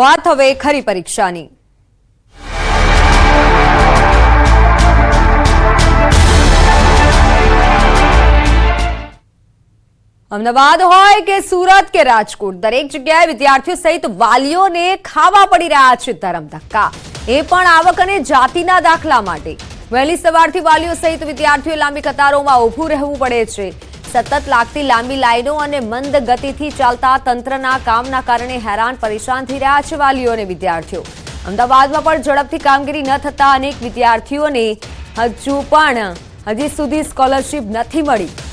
વાત હવે ખરી પરીક્ષાની. અમદાવાદ હોય કે સુરત કે રાજકોટ, દરેક જગ્યાએ વિદ્યાર્થીઓ સહિત વાલીઓને ખાવા પડી રહ્યા છે ધરમ ધક્કા. એ પણ આવક અને જાતિના દાખલા માટે. વહેલી સવારથી વાલીઓ સહિત વિદ્યાર્થીઓ લાંબી કતારોમાં ઊભું રહેવું પડે છે. સતત લાગતી લાંબી લાઈનો અને મંદ ગતિથી ચાલતા તંત્રના કામના કારણે હેરાન પરેશાન થઈ રહ્યા છે વાલીઓ અને વિદ્યાર્થીઓ. અમદાવાદમાં પણ ઝડપથી કામગીરી ન થતા અનેક વિદ્યાર્થીઓને હજુ પણ હજી સુધી સ્કોલરશીપ નથી મળી.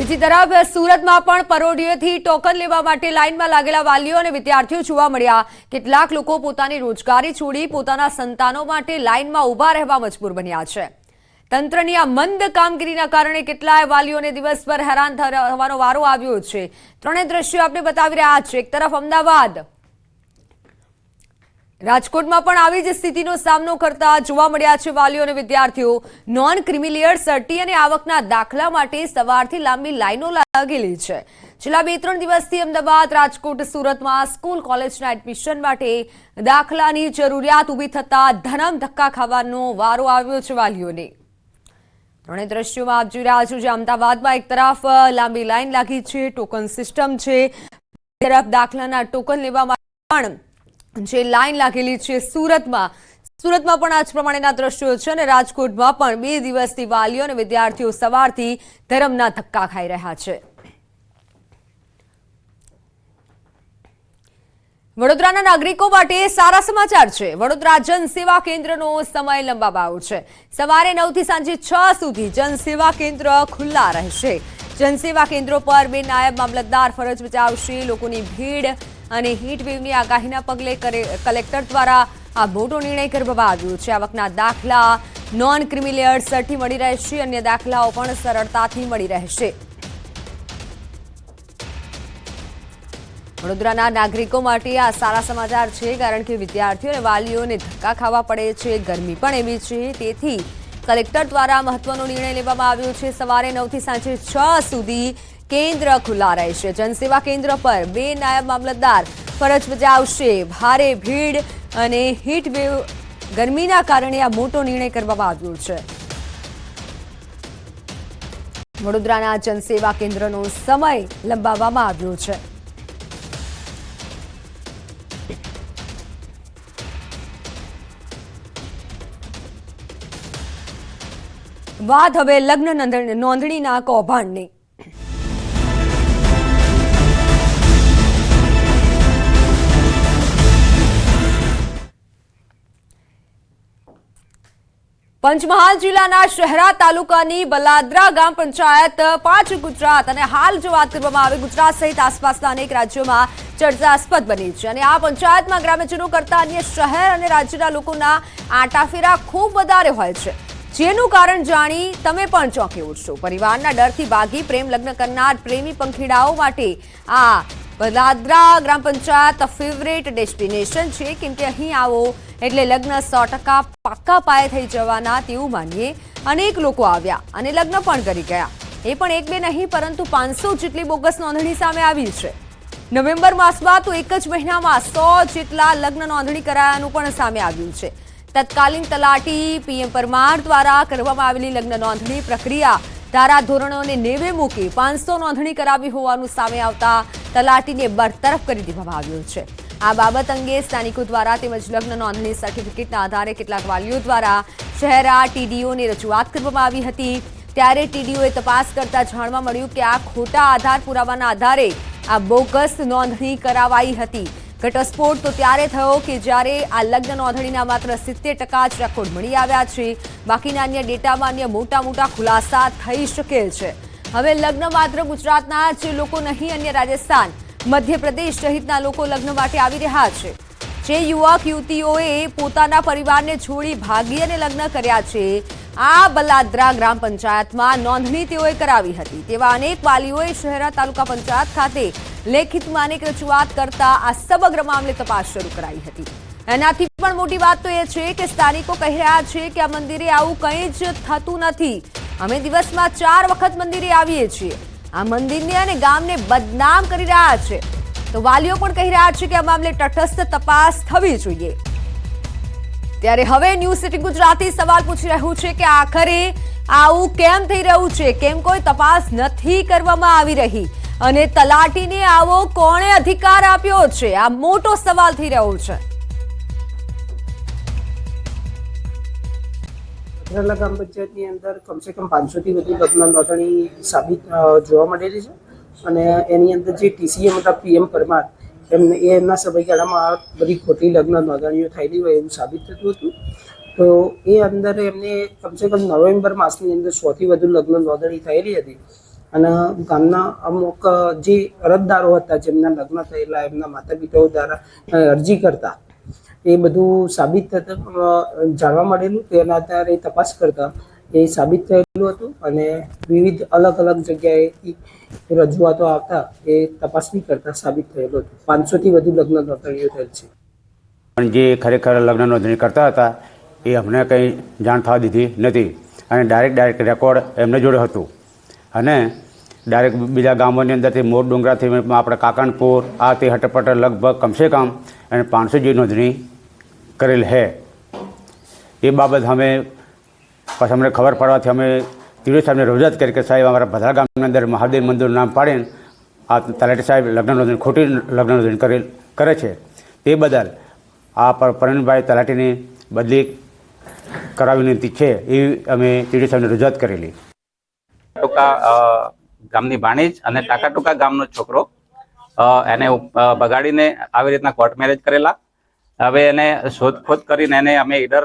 બીજી તરફ સુરતમાં પણ પરોઢીઓથી ટોકન લેવા માટે લાઇનમાં લાગેલા વાલીઓ અને વિદ્યાર્થીઓ જોવા મળ્યા. કેટલાક લોકો પોતાની રોજગારી છોડી પોતાના સંતાનો માટે લાઇનમાં ઊભા રહેવા મજબૂર બન્યા છે. તંત્રની આ મંદ કામગીરીના કારણે કેટલાય વાલીઓને દિવસભર હેરાન થવાનો વારો આવ્યો છે. ત્રણેય દ્રશ્યો આપણે બતાવી રહ્યા છે. એક તરફ અમદાવાદ રાજકોટમાં પણ આવી જ સ્થિતિનો સામનો કરતા જોવા મળ્યા છે વાલીઓ અને વિદ્યાર્થીઓ. નોન ક્રિમિલિયર સર્ટી અને આવકના દાખલા માટે સવારથી લાંબી લાઈનો લાગેલી છે. છેલ્લા બે ત્રણ દિવસથી અમદાવાદ, રાજકોટ, સુરતમાં સ્કૂલ કોલેજના એડમિશન માટે દાખલાની જરૂરિયાત ઊભી થતા ધનમ ધક્કા ખાવાનો વારો આવ્યો છે વાલીઓને. ત્રણે દ્રશ્યોમાં આપ જોઈ રહ્યા છો જે અમદાવાદમાં એક તરફ લાંબી લાઈન લાગી છે, ટોકન સિસ્ટમ છે. તરફ દાખલાના ટોકન લેવા માટે પણ જે લાઈન લાગેલી છે સુરતમાં. સુરતમાં પણ આ જ પ્રમાણેના દ્રશ્યો છે અને રાજકોટમાં પણ બે દિવસથી વાલીઓ અને વિદ્યાર્થીઓ સવારથી ધરમના ધક્કા ખાઈ રહ્યા છે. વડોદરાના નાગરિકો માટે સારા સમાચાર છે. વડોદરા જનસેવા કેન્દ્રનો સમય લંબાવાયો છે. સવારે નવથી સાંજે છ સુધી જન સેવા કેન્દ્ર ખુલ્લા રહેશે. જનસેવા કેન્દ્રો પર બે નાયબ મામલતદાર ફરજ બજાવશે. લોકોની ભીડ અને વેવની આગાહીના પગલે કલેક્ટર દ્વારા આ મોટો નિર્ણય કરવામાં આવ્યો છે. આવકના દાખલા નોન ક્રિમિલિયર સરથી મળી રહેશે. અન્ય દાખલાઓ પણ સરળતાથી મળી રહેશે. વડોદરાના નાગરિકો માટે આ સારા સમાચાર છે, કારણ કે વિદ્યાર્થીઓ અને વાલીઓને ધક્કા ખાવા પડે છે. ગરમી પણ એવી છે. તેથી કલેક્ટર દ્વારા મહત્વનો નિર્ણય લેવામાં આવ્યો છે. સવારે નવથી સાંજે છ સુધી કેન્દ્ર ખુલ્લા રહેશે. જનસેવા કેન્દ્ર પર બે નાયબ મામલતદાર ફરજ બજાવશે. ભારે ભીડ અને હીટવેવ ગરમીના કારણે આ મોટો નિર્ણય કરવામાં આવ્યો છે. વડોદરાના જનસેવા કેન્દ્રનો સમય લંબાવવામાં આવ્યો છે. વાત હવે લગ્ન નોંધણી- નોંધણીના કૌભાંડની. પંચમહાલ જિલ્લાના શહેરા તાલુકાની બલાદ્રા ગામ પંચાયત પાંચ ગુજરાત અને હાલ જો વાત કરવામાં આવે ગુજરાત સહિત આસપાસના અનેક રાજ્યોમાં ચર્ચાસ્પદ બની છે અને આ પંચાયતમાં ગ્રામ્યજનો કરતા અન્ય શહેર અને રાજ્યના લોકોના આંટાફેરા ખૂબ વધારે હોય છે. જેનું કારણ જાણી તમે પણ ચોંકી ઉઠશો. પરિવારના ડરથી ભાગી પ્રેમ લગ્ન કરનાર પ્રેમી પંખીડાઓ માટે આ બલાદ્રા ગ્રામ પંચાયત ફેવરેટ ડેસ્ટિનેશન છે. કેમ કે અહીં આવો એટલે લગ્ન સો ટકા પાક્કા પાયે થઈ જવાના તેવું માનીએ અનેક લોકો આવ્યા અને લગ્ન પણ કરી ગયા. એ પણ એક બે નહીં, પરંતુ પાંચસો જેટલી બોગસ નોંધણી સામે આવી છે. નવેમ્બર માસમાં તો એક જ મહિનામાં સો જેટલા લગ્ન નોંધણી કરાયાનું પણ સામે આવ્યું છે. તત્કાલીન તલાટી પીએમ પરમાર દ્વારા કરવામાં આવેલી લગ્ન નોંધણી પ્રક્રિયા ધારા ધોરણોને નેવે મૂકી પાંચસો નોંધણી કરાવી હોવાનું સામે આવતા તલાટીને બરતરફ કરી દેવામાં આવ્યો છે. આ બાબત અંગે સ્થાનિકો દ્વારા તેમજ લગ્ન નોંધણી સર્ટિફિકેટના આધારે કેટલાક વાલીઓ દ્વારા શહેરા ટીડીઓને રજૂઆત કરવામાં આવી હતી. ત્યારે ટીડીઓએ તપાસ કરતા જાણવા મળ્યું કે આ ખોટા આધાર પુરાવાના આધારે આ બોગસ નોંધણી કરાવાઈ હતી. ઘટસ્ફોટ તો ત્યારે થયો કે જ્યારે આ લગ્ન નોંધણીના માત્ર સિત્તેર ટકા જ રેકોર્ડ મળી આવ્યા છે. બાકીના અન્ય ડેટામાં અન્ય મોટા મોટા ખુલાસા થઈ શકે છે. હવે લગ્ન માત્ર ગુજરાતના જ લોકો નહીં, અન્ય રાજસ્થાન, મધ્યપ્રદેશ સહિતના લોકો લગ્ન માટે આવી રહ્યા છે. જે યુવક, યુવતીઓએ પોતાના પરિવારને છોડી ભાગી અને લગ્ન કર્યા છે, આ બલાદ્રા ગ્રામ પંચાયતમાં નોંધણી તેઓએ કરાવી હતી. તેવા અનેક વાલીઓએ શહેરા, તાલુકા પંચાયત ખાતે લેખિતમાં અનેક રજૂઆત કરતા આ સમગ્ર મામલે તપાસ શરૂ કરાઈ હતી. એનાથી પણ મોટી વાત તો એ છે કે સ્થાનિકો કહી રહ્યા છે કે આ મંદિરે આવું કંઈ જ થતું નથી. અમે દિવસમાં ચાર વખત મંદિરે આવીએ છીએ. આ મંદિરને અને ગામને બદનામ કરી રહ્યા છે. તો વાલીઓ પણ કહી રહ્યા છે કે આ મામલે તટસ્થ તપાસ થવી જોઈએ. ત્યારે હવે ન્યૂઝ સિટી ગુજરાતી સવાલ પૂછી રહ્યું છે કે આખરે આવું કેમ થઈ રહ્યું છે? કેમ કોઈ તપાસ નથી કરવામાં આવી રહી? અને તલાટીને આવો કોણે અધિકાર આપ્યો છે? આ મોટો સવાલ થઈ રહ્યો છે. પથરાલા ગ્રામ પંચાયતની અંદર કમસે કમ પાંચસોથી વધુ લગ્ન નોંધણી સાબિત જોવા મળેલી છે. અને એની અંદર જે ટીસીએમ હતા, પીએમ પરમાર, એમને, એમના સમયગાળામાં આ બધી ખોટી લગ્ન નોંધણીઓ થયેલી હોય એવું સાબિત થતું હતું. તો એ અંદર એમને કમસે કમ નવેમ્બર માસની અંદર સોથી વધુ લગ્ન નોંધણી થયેલી હતી. અને ગામના અમુક જે અરજદારો હતા, જેમના લગ્ન થયેલા, એમના માતા પિતાઓ દ્વારા અરજી કરતા. એ બધું સાબિત જાણવા મળેલું. તેના આધારે તપાસ કરતા એ સાબિત થયેલું હતું અને વિવિધ અલગ અલગ જગ્યાએથી રજૂઆતો આવતા એ તપાસ બી કરતા સાબિત થયેલું હતું. પાંચસોથી વધુ લગ્ન નોંધણીઓ થયેલ છે. પણ જે ખરેખર લગ્ન નોંધણી કરતા હતા, એ અમને કંઈ જાણ થવા દીધી નથી. અને ડાયરેક્ટ ડાયરેક્ટ રેકોર્ડ એમને જોડે હતું. અને ડાયરેક્ટ બીજા ગામોની અંદરથી મોર ડુંગરાથી આપણે કાકણપુર આ તે હટપટ લગભગ કમસે કમ એને પાંચસો જેવી નોંધણી કરેલ છે એ બાબત અમે પછી અમને ખબર પડવાથી અમે તિરુજ સાહેબને રજૂઆત કરી કે સાહેબ અમારા ભદ્રા ગામની અંદર મહાદેવ મંદિરનું નામ પાડીને આ તલાટી સાહેબ લગ્ન નોંધણી, ખોટી લગ્ન નોંધણી કરેલ, કરે છે. તે બદલ આ પર પરણભાઈ તલાટીની બદલી કરાવી વિનંતી છે એવી અમે તિરુજ સાહેબને રજૂઆત કરેલી. ટૂંકા ગામની ભાણીજ અને ટાકા ટૂંકા ગામનો છોકરો એને બગાડીને આવી રીતના કોર્ટ મેરેજ કરેલા. હવે એને શોધખોધ કરીને એને અમે ઈડર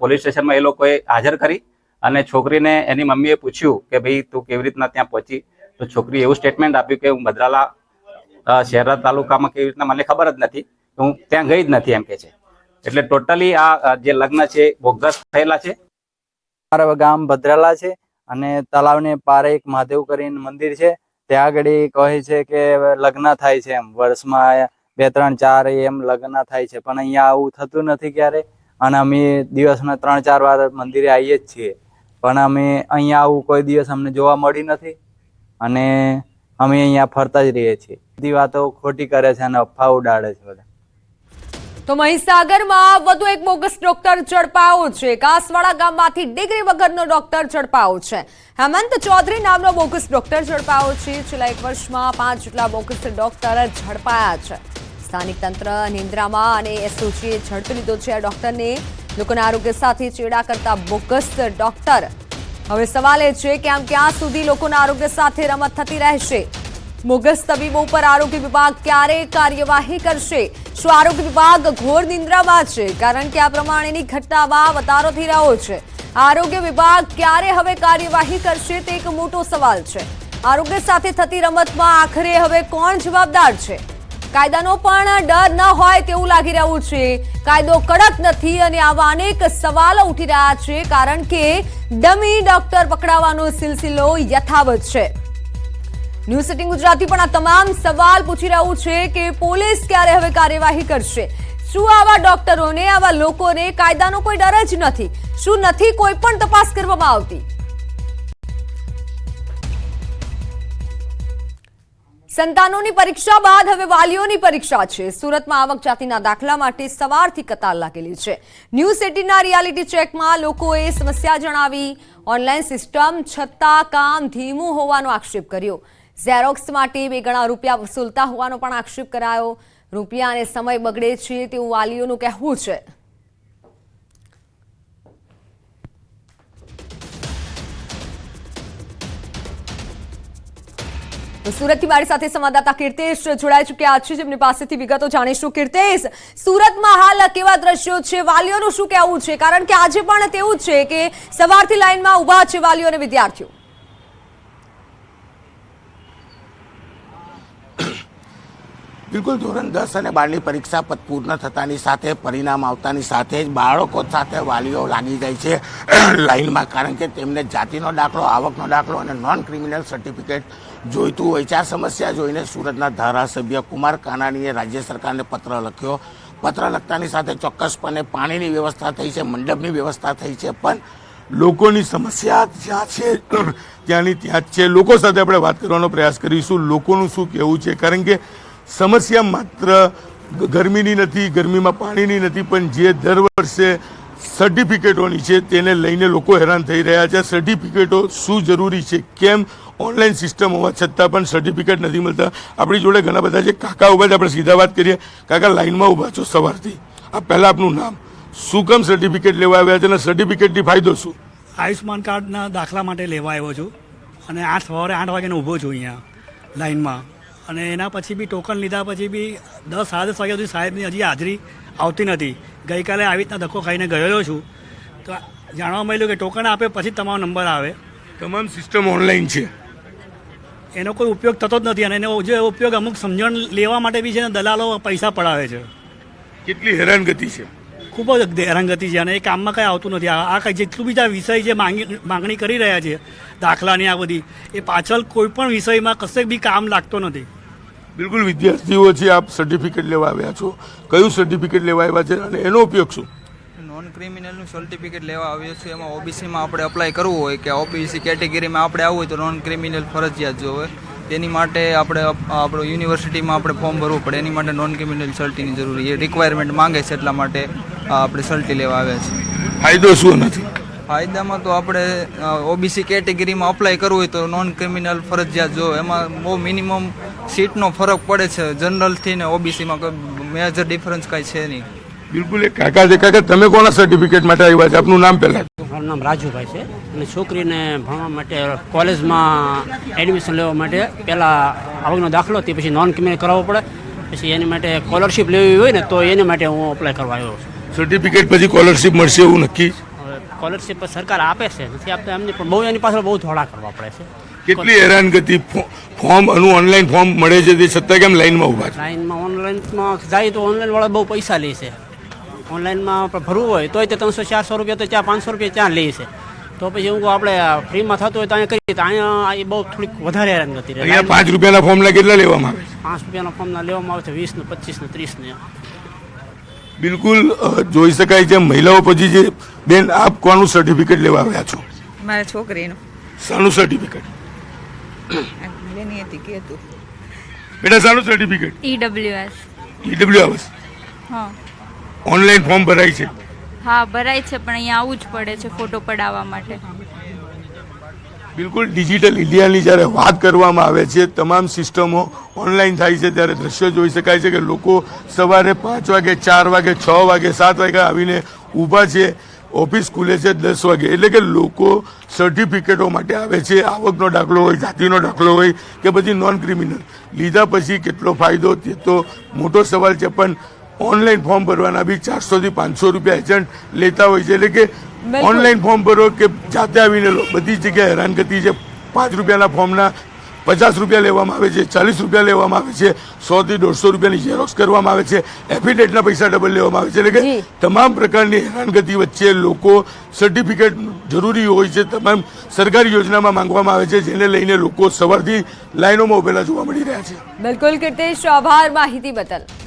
પોલીસ સ્ટેશનમાં એ લોકોએ હાજર કરી અને છોકરીને એની મમ્મીએ પૂછ્યું કે ભાઈ તું કેવી રીતના ત્યાં પહોંચી? તો છોકરીએ એવું સ્ટેટમેન્ટ આપ્યું કે હું ભદ્રાલા અ, શહેરા તાલુકામાં કેવી રીતના મને ખબર જ નથી હું ત્યાં ગઈ જ નથી એમ કે છે. એટલે ટોટલી આ જે લગ્ન છે બોગસ થયેલા છે. મારા ગામ ભદ્રાલા છે. અને તલાવને પારે એક મહાદેવ કરીને મંદિર છે. ત્યાં આગળ કહે છે કે લગ્ન થાય છે એમ. વર્ષમાં બે, ત્રણ, ચાર એમ લગ્ન થાય છે. પણ અહીંયા આવું થતું નથી ક્યારે. અને અમે દિવસના ત્રણ, ચાર વાર મંદિરે આવીએ જ છીએ. પણ અમે અહીંયા આવું કોઈ દિવસ અમને જોવા મળી નથી. અને અમે અહીંયા ફરતા જ રહીએ છીએ. બધી વાતો ખોટી કરે છે અને અફવા ઉડાડે છે બધા. તો મહીસાગરમાં વધુ એક બોગસ ડોક્ટર ઝડપાયો છે. કાસવાડા ગામમાંથી ડિગ્રી વગરનો ડોક્ટર ઝડપાયો છે. હેમંત ચૌધરી નામનો બોગસ ડોક્ટર ઝડપાયો છે. છેલ્લા એક વર્ષમાં પાંચ જેટલા બોગસ ડોક્ટર ઝડપાયા છે. સ્થાનિક તંત્ર નિંદ્રામાં અને એસઓજીએ ઝડપી લીધો છે. આ ડોક્ટરને લોકોના આરોગ્ય સાથે ચેડા કરતા બોગસ ડોક્ટર. હવે સવાલ એ છે કે આમ ક્યાં સુધી લોકોના આરોગ્ય સાથે રમત થતી રહેશે? બોગસ તબીબો પર આરોગ્ય વિભાગ ક્યારે કાર્યવાહી કરશે? શું આરોગ્ય વિભાગ ઘોર નિંદ્રામાં છે? કારણ કે આ પ્રમાણેની ઘટનામાં વધારો થઈ રહ્યો છે. આરોગ્ય વિભાગ ક્યારે હવે કાર્યવાહી કરશે તે એક મોટો સવાલ છે. આરોગ્ય સાથે થતી રમતમાં આખરે હવે કોણ જવાબદાર છે? કાયદાનો પણ ડર ન હોય તેવું લાગી રહ્યું છે. કાયદો કડક નથી અને આવા અનેક સવાલો ઉઠી રહ્યા છે, કારણ કે ડમી ડોક્ટર પકડાવાનો સિલસિલો યથાવત છે. ન્યૂઝ સિટિંગ ગુજરાતી પણ આ તમામ સવાલ પૂછી રહ્યું છે કે પોલીસ ક્યારે હવે કાર્યવાહી કરશે? શું આવા ડોક્ટરોને, આવા લોકોને કાયદાનો કોઈ ડર જ નથી? શું નથી કોઈ પણ તપાસ કરવામાં આવતી? સંતાનોની પરીક્ષા બાદ હવે વાલીઓની પરીક્ષા છે. સુરતમાં આવક જાતિના દાખલા માટે સવારથી કતાર લાગેલી છે. ન્યૂ સિટીના રિયાલિટી ચેકમાં લોકોએ સમસ્યા જણાવી. ઓનલાઈન સિસ્ટમ છતાં કામ ધીમું હોવાનો આક્ષેપ કર્યો. ઝેરોક્સ માટે બે ગણા રૂપિયા વસૂલતા હોવાનો પણ આક્ષેપ કરાયો. રૂપિયા અને સમય બગડે છે તેવું વાલીઓનું કહેવું છે. સુરતથી મારી સાથે સંવાદદાતા કીર્તેશ જોડાઈ ચૂક્યા છે. જેમની પાસેથી વિગતો જાણીશું. કીર્તેશ, સુરતમાં હાલ કેવા દ્રશ્યો છે? વાલીઓનું શું કહેવું છે? કારણ કે આજે પણ તેવું જ છે કે સવારથી લાઈનમાં ઊભા છે વાલીઓ અને વિદ્યાર્થીઓ. બિલકુલ ધોરણ દસ અને બારની પરીક્ષા પૂર્ણ થતાની સાથે, પરિણામ આવતાની સાથે જ બાળકો સાથે વાલીઓ લાગી જાય છે લાઇનમાં કારણ કે તેમને જાતિનો દાખલો, આવકનો દાખલો અને નોન ક્રિમિનલ સર્ટિફિકેટ જોઈતું હોય છે. આ સમસ્યા જોઈને સુરતના ધારાસભ્ય કુમાર કાનાણીએ રાજ્ય સરકારને પત્ર લખ્યો. પત્ર લખતાની સાથે ચોક્કસપણે પાણીની વ્યવસ્થા થઈ છે, મંડપની વ્યવસ્થા થઈ છે, પણ લોકોની સમસ્યા જ્યાં છે, ત્યાંની ત્યાં જ છે. લોકો સાથે આપણે વાત કરવાનો પ્રયાસ કરીશું. લોકોનું શું કહેવું છે? કારણ કે સમસ્યા માત્ર ગરમીની નથી, ગરમીમાં પાણીની નથી, પણ જે દર વર્ષે સર્ટિફિકેટોની છે તેને લઈને લોકો હેરાન થઈ રહ્યા છે. સર્ટિફિકેટો શું જરૂરી છે? કેમ? ઓનલાઈન સિસ્ટમ હોવા છતાં પણ સર્ટિફિકેટ નથી મળતા. આપણી જોડે ઘણા બધા છે. કાકા ઊભા છે. આપણે સીધા વાત કરીએ. કાકા, લાઈનમાં ઊભા છો સવારથી. આ પહેલાં આપનું નામ. શું કેમ સર્ટિફિકેટ લેવા આવ્યા છે અને સર્ટિફિકેટથી ફાયદો શું? આયુષ્માન કાર્ડના દાખલા માટે લેવા આવ્યો છું અને આઠ સવારે આઠ વાગ્યાને ઊભો છું અહીંયા લાઈનમાં. અને એના પછી બી ટોકન લીધા પછી બી દસ સાડા દસ વાગ્યા સુધી સાહેબની હજી હાજરી આવતી નથી. ગઈકાલે આવી રીતના ધક્કો ખાઈને ગયેલો છું. તો જાણવા મળ્યું કે ટોકન આપે પછી તમારો નંબર આવે. તમામ સિસ્ટમ ઓનલાઈન છે. એનો કોઈ ઉપયોગ થતો જ નથી અને એનો જે ઉપયોગ અમુક સમજણ લેવા માટે બી છે ને દલાલો પૈસા પડાવે છે. કેટલી હેરાનગતિ છે. ખૂબ જ હેરાનગતિ છે અને એ કામમાં કંઈ આવતું નથી. આ આ કંઈ જેટલું બીજા વિષય જે માંગી માંગણી કરી રહ્યા છે દાખલાની આ બધી એ પાછળ કોઈ પણ વિષયમાં કશે બી કામ લાગતો નથી. બિલકુલ વિદ્યાર્થીઓ છે આપ સર્ટિફિકેટ લેવા આવ્યા છો કયું સર્ટિફિકેટ લેવા આવ્યા છે અને એનો ઉપયોગ શું? નોન ક્રિમિનલનું સર્ટિફિકેટ લેવા આવ્યો છું. એમાં ઓબીસીમાં આપણે અપ્લાય કરવું હોય કે ઓબીસી કેટેગરીમાં આપણે આવવું હોય તો નોન ક્રિમિનલ ફરજિયાત જોવે તેની માટે આપણે આપણું યુનિવર્સિટીમાં આપણે ફોર્મ ભરવું પડે. એની માટે નોન ક્રિમિનલ સર્ટીની જરૂરી એ રિક્વાયરમેન્ટ માંગે છે એટલા માટે આપણે સર્ટી લેવા આવ્યા છે ફાયદો શું નથી? ફાયદામાં તો આપણે ઓબીસી કેટેગરીમાં અપ્લાય કરવું હોય તો નોન ક્રિમિનલ ફરજિયાત જો એમાં બહુ મિનિમમ સીટનો ફરક પડે છે. જનરલથી ને ઓબીસીમાં કોઈ મેજર ડિફરન્સ કાંઈ છે નહીં. બિલકુલ એક કાકા છે. કાકા તમે કોના સર્ટિફિકેટ માટે આવ્યા છે? આપનું નામ પહેલાં. મારું નામ રાજુભાઈ છે અને છોકરીને ભણવા માટે કોલેજમાં એડમિશન લેવા માટે પહેલાં આવકનો દાખલો તે પછી નોન ક્રિમિનલ કરાવવો પડે. પછી એની માટે સ્કોલરશિપ લેવી હોય ને તો એની માટે હું અપ્લાય કરવા આવ્યો છું. સર્ટિફિકેટ પછી સ્કોલરશિપ મળશે એવું નક્કી? સ્કોલરશિપ સરકાર આપે છે નથી આપતા એમની પણ બહુ એની પાછળ બહુ ધોળા કરવા પડે છે. કેટલી હેરાનગતિ ફો- ફોર્મ એનું ઓનલાઈન ફોર્મ મળે છે તે છતાં કેમ લાઈનમાં ઊભા છે? લાઇનમાં ઓનલાઈનમાં જાય તો ઓનલાઈનવાળા બહુ પૈસા લે છે. ઓનલાઈનમાં ભરવું હોય તોય તે ત્રણસો ચારસો રૂપિયા તો ત્યાં પાંચસો રૂપિયા ત્યાં લે છે. તો પછી હું કહું આપણે ફ્રીમાં થતું હોય તો અહીંયા કરીએ તો અહીંયા એ બહુ થોડીક વધારે હેરાન ગતિ રહે. અહીંયા પાંચ રૂપિયાના ફોર્મના કેટલા લેવામાં આવે? છે પાંચ રૂપિયાના ફોર્મના લેવામાં આવે છે વીસ ને પચીસ ને ત્રીસ ને બિલકુલ જોઈ શકાય છે મહિલાઓ પછી જે બેન આપ કોનું સર્ટિફિકેટ લેવા આવ્યા છો? મારા છોકરીનું. શાનું સર્ટિફિકેટ લેની હતી કહેતું. બેટા શાનું સર્ટિફિકેટ ઈડબ્લ્યુએસ ઈડબ્લ્યુએસ હા. ઓનલાઈન ફોર્મ ભરાય છે? હા ભરાય છે પણ અહીંયા આવવું જ પડે છે ફોટો પડાવવા માટે. બિલકુલ ડિજિટલ ઇન્ડિયાની જ્યારે વાત કરવામાં આવે છે તમામ સિસ્ટમો ઓનલાઈન થાય છે ત્યારે દ્રશ્ય જોઈ શકાય છે કે લોકો સવારે પાંચ વાગે ચાર વાગે છ વાગે સાત વાગે આવીને ઊભા છે. ઓફિસ ખુલે છે દસ વાગે. એટલે કે લોકો સર્ટિફિકેટો માટે આવે છે. આવકનો દાખલો હોય જાતિનો દાખલો હોય કે પછી નોન ક્રિમિનલ લીધા પછી કેટલો ફાયદો? તે તો મોટો સવાલ છે પણ ઓનલાઈન ફોર્મ ભરવાના બી ચારસોથી પાંચસો રૂપિયા એજન્ટ લેતા હોય છે. એટલે કે. ઓનલાઈન ફોર્મ ભરો કે જાતે આવીને લો. બધી જ જગ્યાએ હેરાનગતિ છે. પાંચ રૂપિયાના ફોર્મના પચાસ રૂપિયા લેવામાં આવે છે ચાલીસ રૂપિયા લેવામાં આવે છે સોથી દોઢસો રૂપિયાની ઝેરોક્સ કરવામાં આવે છે એફિડેટના પૈસા ડબલ લેવામાં આવે છે. એટલે કે તમામ પ્રકારની હેરાનગતિ વચ્ચે લોકો સર્ટિફિકેટ જરૂરી હોય છે તમામ સરકારી યોજનામાં માંગવામાં આવે છે જેને લઈને લોકો સવારથી લાઈનોમાં ઉભેલા જોવા મળી રહ્યા છે. બિલકુલ કીર્તેશ આભાર માહિતી બદલ.